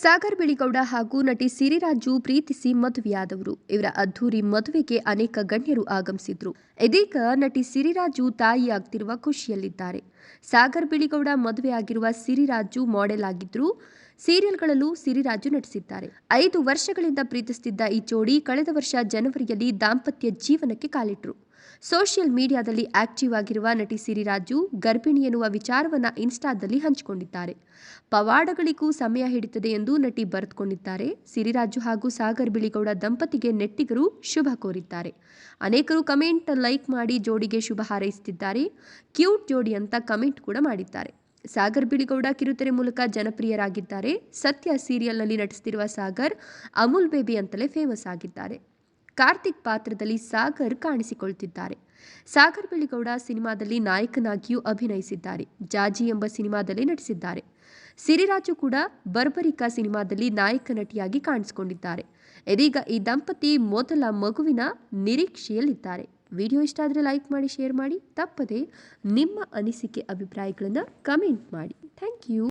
ಸಾಗರ್ ಬಿಳಿಗೌಡ ಹಾಗೂ ನಟಿ ಸಿರಿರಾಜು ಪ್ರೀತಿಸಿ ಮದುವೆಯಾದವರು. ಇವರ ಅದ್ಧೂರಿ ಮದುವೆಗೆ ಅನೇಕ ಗಣ್ಯರು ಆಗಮಿಸಿದ್ರು. ಇದೀಗ ನಟಿ ಸಿರಿರಾಜು ತಾಯಿಯಾಗ್ತಿರುವ ಖುಷಿಯಲ್ಲಿದ್ದಾರೆ. ಸಾಗರ್ ಬಿಳಿಗೌಡ ಮದುವೆಯಾಗಿರುವ ಸಿರಿರಾಜು ಮಾಡೆಲ್ ಆಗಿದ್ರು ಸೀರಿಯಲ್ಗಳಲ್ಲೂ ಸಿರಿರಾಜು ನಟಿಸಿದ್ದಾರೆ. ಐದು ವರ್ಷಗಳಿಂದ ಪ್ರೀತಿಸುತ್ತಿದ್ದ ಈ ಜೋಡಿ ಕಳೆದ ವರ್ಷ ಜನವರಿಯಲ್ಲಿ ದಾಂಪತ್ಯ ಜೀವನಕ್ಕೆ ಕಾಲಿಟ್ರು. ಸೋಷಿಯಲ್ ಮೀಡಿಯಾದಲ್ಲಿ ಆಕ್ಟಿವ್ ಆಗಿರುವ ನಟಿ ಸಿರಿರಾಜು ಗರ್ಭಿಣಿ ಎನ್ನುವ ವಿಚಾರವನ್ನ ಇನ್ಸ್ಟಾದಲ್ಲಿ ಹಂಚಿಕೊಂಡಿದ್ದಾರೆ. ಪವಾಡಗಳಿಗೂ ಸಮಯ ಹಿಡಿತದೆ ಎಂದು ನಟಿ ಬರೆದುಕೊಂಡಿದ್ದಾರೆ. ಸಿರಿರಾಜು ಹಾಗೂ ಸಾಗರ್ ಬಿಳಿಗೌಡ ದಂಪತಿಗೆ ನೆಟ್ಟಿಗರು ಶುಭ ಕೋರಿದ್ದಾರೆ. ಅನೇಕರು ಕಮೆಂಟ್ ಲೈಕ್ ಮಾಡಿ ಜೋಡಿಗೆ ಶುಭ ಹಾರೈಸುತ್ತಿದ್ದಾರೆ. ಕ್ಯೂಟ್ ಜೋಡಿ ಅಂತ ಕಮೆಂಟ್ ಕೂಡ ಮಾಡಿದ್ದಾರೆ. ಸಾಗರ್ ಬಿಳಿಗೌಡ ಕಿರುತೆರೆ ಮೂಲಕ ಜನಪ್ರಿಯರಾಗಿದ್ದಾರೆ. ಸತ್ಯ ಸೀರಿಯಲ್ನಲ್ಲಿ ನಟಿಸುತ್ತಿರುವ ಸಾಗರ್, ಅಮೂಲ್ ಬೇಬಿ ಅಂತಲೇ ಫೇಮಸ್ ಆಗಿದ್ದಾರೆ. ಕಾರ್ತಿಕ್ ಪಾತ್ರದಲ್ಲಿ ಸಾಗರ್ ಕಾಣಿಸಿಕೊಳ್ತಿದ್ದಾರೆ. ಸಾಗರ್ ಬೆಳಿಗೌಡ ಸಿನಿಮಾದಲ್ಲಿ ನಾಯಕನಾಗಿಯೂ ಅಭಿನಯಿಸಿದ್ದಾರೆ. ಜಾಜಿ ಎಂಬ ಸಿನಿಮಾದಲ್ಲಿ ನಟಿಸಿದ್ದಾರೆ. ಸಿರಿರಾಜು ಕೂಡ ಬರ್ಬರಿಕಾ ಸಿನಿಮಾದಲ್ಲಿ ನಾಯಕ ನಟಿಯಾಗಿ ಕಾಣಿಸಿಕೊಂಡಿದ್ದಾರೆ. ಇದೀಗ ಈ ದಂಪತಿ ಮೊದಲ ಮಗುವಿನ ನಿರೀಕ್ಷೆಯಲ್ಲಿದ್ದಾರೆ. ವಿಡಿಯೋ ಇಷ್ಟ ಆದರೆ ಲೈಕ್ ಮಾಡಿ, ಶೇರ್ ಮಾಡಿ, ತಪ್ಪದೆ ನಿಮ್ಮ ಅನಿಸಿಕೆ, ಅಭಿಪ್ರಾಯಗಳನ್ನು ಕಮೆಂಟ್ ಮಾಡಿ. Thank you.